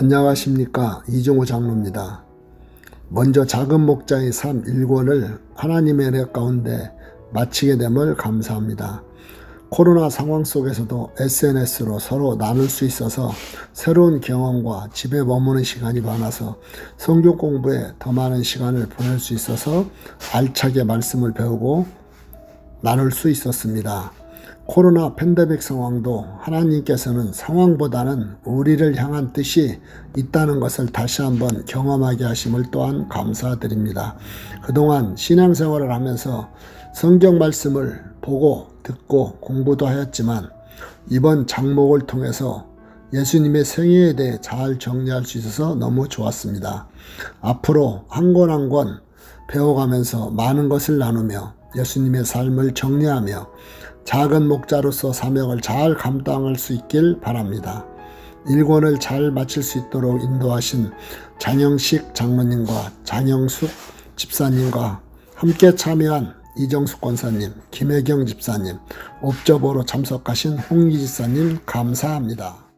안녕하십니까 이종호 장로입니다. 먼저 작은 목자의 삶 1권을 하나님의 은혜 가운데 마치게 됨을 감사합니다. 코로나 상황 속에서도 SNS로 서로 나눌 수 있어서 새로운 경험과 집에 머무는 시간이 많아서 성경 공부에 더 많은 시간을 보낼 수 있어서 알차게 말씀을 배우고 나눌 수 있었습니다. 코로나 팬데믹 상황도 하나님께서는 상황보다는 우리를 향한 뜻이 있다는 것을 다시 한번 경험하게 하심을 또한 감사드립니다. 그동안 신앙생활을 하면서 성경 말씀을 보고 듣고 공부도 하였지만 이번 장목을 통해서 예수님의 생애에 대해 잘 정리할 수 있어서 너무 좋았습니다. 앞으로 한 권 한 권 배워가면서 많은 것을 나누며 예수님의 삶을 정리하며 작은 목자로서 사명을 잘 감당할 수 있길 바랍니다. 일권을 잘 마칠 수 있도록 인도하신 장영식 장로님과 장영숙 집사님과 함께 참여한 이정숙 권사님, 김혜경 집사님, 옵저보로 참석하신 홍기 집사님 감사합니다.